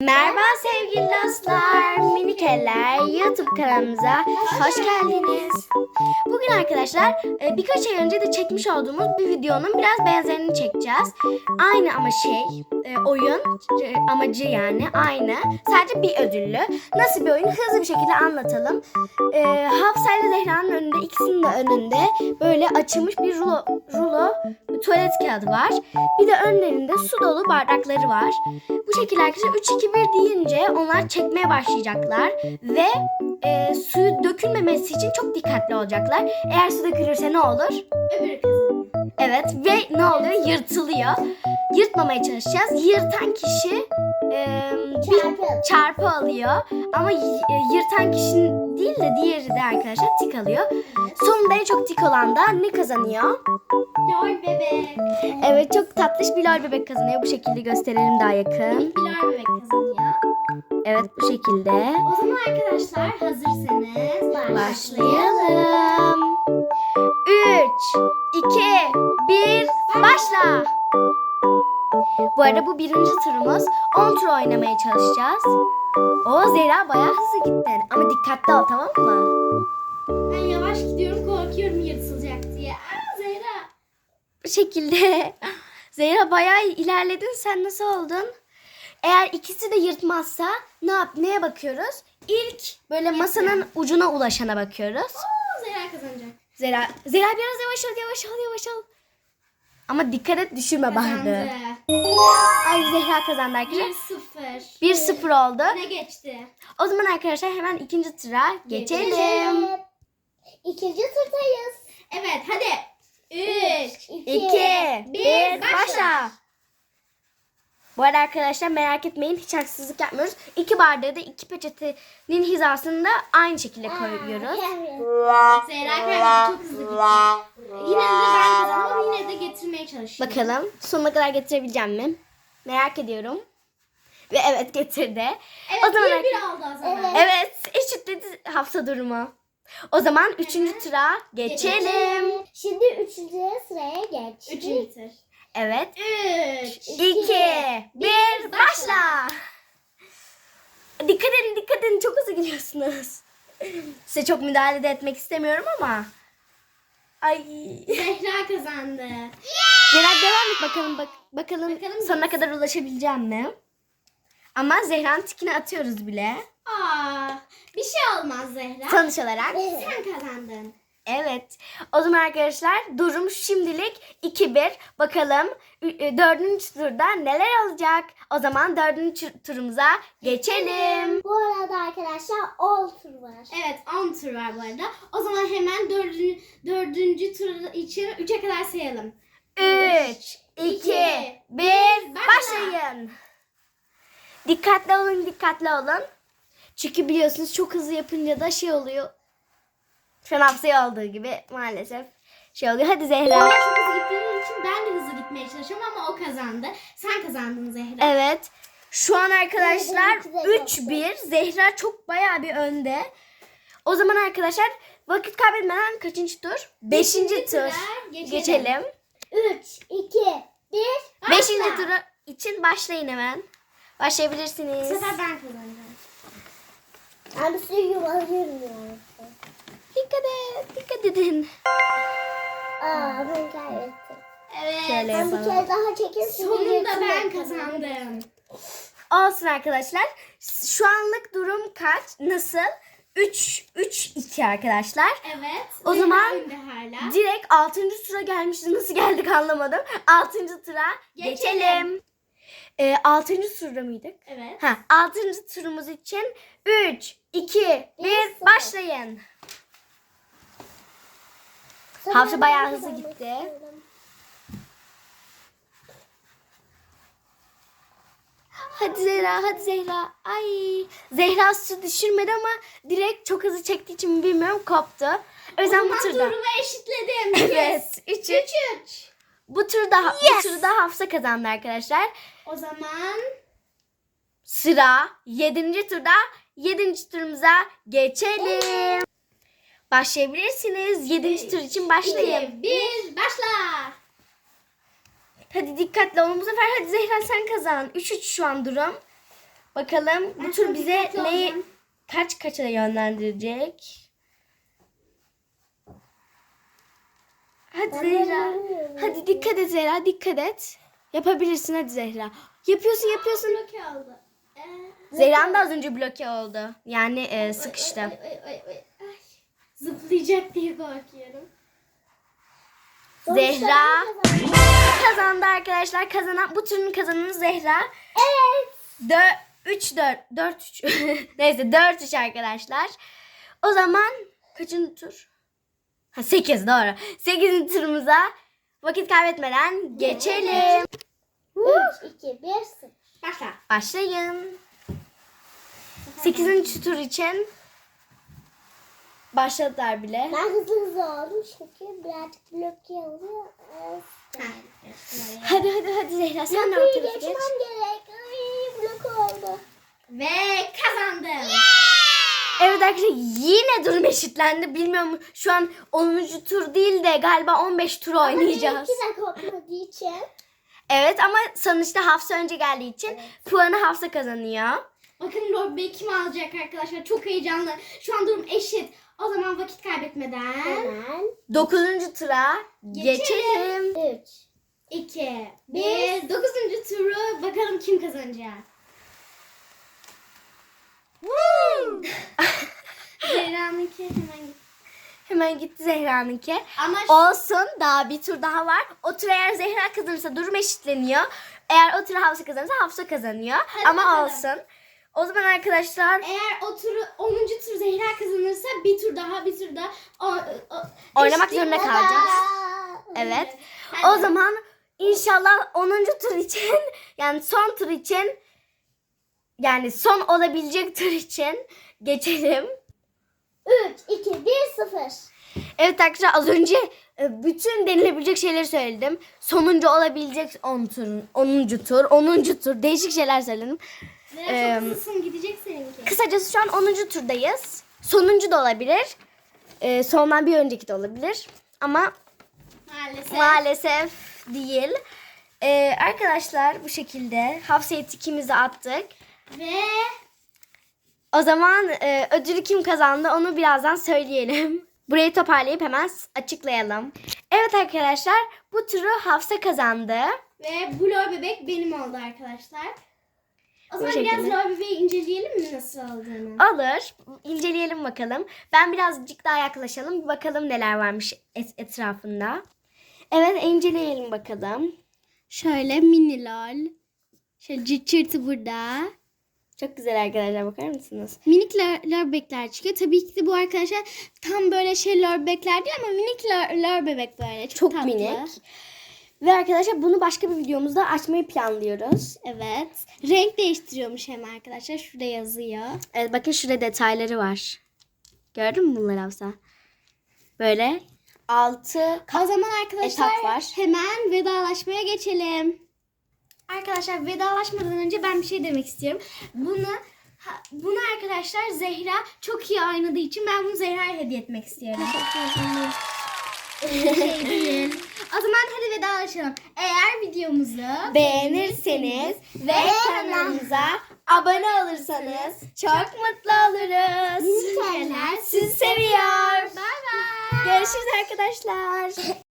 Merhaba sevgili dostlar, minik eller YouTube kanalımıza hoş geldiniz. Bugün arkadaşlar e, birkaç ay önce de çekmiş olduğumuz bir videonun biraz benzerini çekeceğiz. Aynı ama şey, e, oyun e, amacı yani aynı. Sadece bir ödüllü. Nasıl bir oyun hızlı bir şekilde anlatalım. Hafsa ile Zehra'nın önünde, ikisinin de önünde böyle açılmış bir rulo, rulo tuvalet kağıdı var. Bir de önlerinde su dolu bardakları var. Bu şekilde arkadaşlar 3 2 1 deyince onlar çekmeye başlayacaklar ve e, suyu dökülmemesi için çok dikkatli olacaklar. Eğer su dökülürse ne olur? Öbürü. Evet ve ne oluyor? Yırtılıyor. Yırtmamaya çalışacağız. Yırtan kişi e, bir Çarpı. çarpı alıyor ama e, yırtan kişinin değil de diğeri de arkadaşlar tik alıyor. Sonunda en çok tik olan da ne kazanıyor? Lol bebek. Evet çok tatlış bir lol bebek kazanıyor. Bu şekilde gösterelim daha yakın. Bir lol bebek kazanıyor. Evet bu şekilde. O zaman arkadaşlar hazırsanız Başlayalım. 3, 2, 1, başla. Bu arada bu birinci turumuz. 10 tur oynamaya çalışacağız. O Zehra bayağı hızlı gittin. Ama dikkatli ol tamam mı? Ben yavaş gidiyorum korkuyorum yırtılacak diye. Aa Zehra. Bu şekilde. Zehra bayağı ilerledin. Sen nasıl oldun? Eğer ikisi de yırtmazsa ne yap neye bakıyoruz? İlk böyle masanın ucuna ulaşana bakıyoruz. Oo Zehra kazanacak. Zehra, Zehra biraz yavaş ol, yavaş ol, yavaş ol. Ama dikkat et düşürme bardağı. Kazandı. Ay Zehra kazandı arkadaşlar. 1-0. 1-0 oldu. Ne geçti? O zaman arkadaşlar hemen ikinci tura geçelim. İkinci turdayız. Evet hadi. 3, 2, bir, 1, başla. Bu arada arkadaşlar merak etmeyin hiç haksızlık yapmıyoruz. İki bardağı da iki peçetenin hizasında aynı şekilde koyuyoruz. Zehra kaybetti çok hızlı gitti. Yine de ben kazandım yine de getirmeye çalışıyorum. Bakalım sonuna kadar getirebileceğim mi? Merak ediyorum. Ve evet getirdi. Evet O zaman bir bir oldu o zaman. Evet eşitledi Hafsa durumu. O zaman üçüncü tura geçelim. Şimdi üçüncü sıraya geçtik. Üçüncü tur. Evet. 3, İki, bir, başla. Dikkat edin, dikkat edin. Çok hızlı gidiyorsunuz. Size çok müdahale de etmek istemiyorum ama. Ay. Zehra kazandı. Zehra devam et bakalım. Bak, bakalım, Bakalım sonuna kadar ulaşabileceğim mi? Ama Zehra'nın tikini atıyoruz bile. Aa, bir şey olmaz Zehra. Sonuç olarak. Sen kazandın. Evet. O zaman arkadaşlar durum şimdilik 2-1. Bakalım dördüncü turda neler olacak? O zaman dördüncü turumuza geçelim. Bu arada arkadaşlar 10 tur var. Evet 10 tur var bu arada. O zaman hemen dördüncü, dördüncü tur için 3'e kadar sayalım. 3, 2, 1, başlayın. Dikkatli olun, dikkatli olun. Çünkü biliyorsunuz çok hızlı yapınca da şey oluyor. Şu an Hafsa'ya olduğu gibi maalesef şey oluyor. Hadi Zehra. Çok hızlı gittiğin için ben de hızlı gitmeye çalışıyorum ama o kazandı. Sen kazandın Zehra. Evet. Şu an arkadaşlar Zehra çok 3-1. Zehra çok bayağı bir önde. O zaman arkadaşlar vakit kaybetmeden kaçıncı tur? Beşinci tur. tura geçelim. Geçelim. 3, 2, 1. Beşinci turu için başlayın hemen. Bu Başlayabilirsiniz. sefer ben kazanacağım. Ben suyu yuvalıyorum yani. Dikkat et, dikkat edin. Aa ben kaybettim. Evet. Şöyle Ben bir yapalım. kere daha şimdi Sonunda ben kazandım. Olsun arkadaşlar. Şu anlık durum kaç? Nasıl? 3 3 2 arkadaşlar. Evet. O zaman önde hala. Direkt 6. tura gelmişiz. Nasıl geldik anlamadım. 6. tura geçelim. Geçelim. Ee, 6. turda mıydık? Evet. Ha, 6. turumuz için 3 2 1 sıfır. başlayın. Hafsa bayağı hızlı gitti. Hadi Zehra, hadi Zehra. Ay, Zehra su düşürmedi ama direkt çok hızlı çektiği için mi bilmiyorum koptu. O yüzden bu turda. durumu eşitledim. Evet, 3 3. 3 Bu turda bu turda Hafsa kazandı arkadaşlar. O zaman Sıra 7. turda 7. turumuza geçelim. Başlayabilirsiniz. 7. tur için başlayın. 2 1 başla. Hadi dikkatli olun bu sefer. Hadi Zehra sen kazan. 3-3 şu an durum. Bakalım bu Ben tur çok bize dikkatli neyi olacağım. kaç kaça yönlendirecek? Hadi Zehra. Hadi dikkat et Zehra, dikkat et. Yapabilirsin hadi Zehra. Yapıyorsun, yapıyorsun. Bloke oldu. Ee, Zehra'nın da az önce bloke oldu. Yani e, sıkıştı. Ay, ay, ay, ay. Zıplayacak diye korkuyorum. Zehra kazandı arkadaşlar. Kazanan bu turun kazananı Zehra. Evet. 4 3 4 4 3. Neyse 4 3 arkadaşlar. O zaman kaçıncı tur? Ha 8 doğru. 8. turumuza vakit kaybetmeden geçelim. 3, 2, 1, 0. Başla. Başlayın. 8. tur için başladılar bile. Ben hızlı hızlı oldum çünkü birazcık bloke oluyor. Hadi hadi hadi Zehra sen de ortaya geçmem geç. gerek. Ay bloke oldu. Ve kazandım. Evet arkadaşlar yine durum eşitlendi. Bilmiyorum şu an 10. tur değil de galiba 15 tur oynayacağız. Ama benimki de kopmadığı için. Evet ama sonuçta Hafsa önce geldiği için puanı Hafsa kazanıyor. Bakın Bey kim alacak arkadaşlar? Çok heyecanlı. Şu an durum eşit. O zaman vakit kaybetmeden Hemen. 9. tura Geçelim. geçelim. 3. 2, 1, 9. turu bakalım kim kazanacak. Zehra'nınki hemen git. Hemen gitti Zehra'nınki. Ama şu- Olsun daha bir tur daha var. O tur eğer Zehra kazanırsa durum eşitleniyor. Eğer o tur Hafsa kazanırsa Hafsa kazanıyor. Hadi Ama bakalım. olsun. O zaman arkadaşlar eğer o turu 10. tur Zehra kazanırsa bir tur daha bir tur daha o, o, oynamak eşit- zorunda kalacağız. Evet. O Hadi. zaman inşallah 10. tur için yani son tur için yani son olabilecek tur için geçelim. 3, 2, 1, 0. Evet arkadaşlar az önce bütün denilebilecek şeyleri söyledim. Sonuncu olabilecek 10 tur, 10. tur, 10. tur değişik şeyler söyledim. Zehra Eee, çok hızlısın gidecek seninki. Kısacası şu an 10. turdayız. Sonuncu da olabilir. E, sondan bir önceki de olabilir. Ama Maalesef. maalesef değil. E, arkadaşlar bu şekilde Hafsa'yı tikimizi attık. Ve O zaman e, ödülü kim kazandı onu birazdan söyleyelim. Burayı toparlayıp hemen açıklayalım. Evet arkadaşlar bu turu Hafsa kazandı. ve bu lor bebek benim oldu arkadaşlar. O zaman biraz lor bebeği inceleyelim mi nasıl olduğunu? Alır. inceleyelim bakalım. Ben birazcık daha yaklaşalım. Bir bakalım neler varmış et- etrafında. Evet inceleyelim bakalım. Şöyle mini lol. Şöyle cırt çırtı burada. Çok güzel arkadaşlar bakar mısınız? Minik bebekler çıkıyor. Tabii ki de bu arkadaşlar tam böyle şey lor bebekler değil ama minik lor, lor bebek böyle. Çok, Çok tatlı. minik. Ve arkadaşlar bunu başka bir videomuzda açmayı planlıyoruz. Evet. Renk değiştiriyormuş hem arkadaşlar. Şurada yazıyor. Evet bakın şurada detayları var. Gördün mü bunları Hafsa? Böyle altı O zaman arkadaşlar Etap var. hemen vedalaşmaya geçelim. Arkadaşlar vedalaşmadan önce ben bir şey demek istiyorum. Bunu bunu arkadaşlar Zehra çok iyi oynadığı için ben bunu Zehra'ya hediye etmek istiyorum. şey değil. O zaman hadi vedalaşalım. Eğer videomuzu beğenirseniz ve kanalımıza abone olursanız çok mutlu oluruz. Minik eller Sizi seviyor. Bye bye. Görüşürüz arkadaşlar.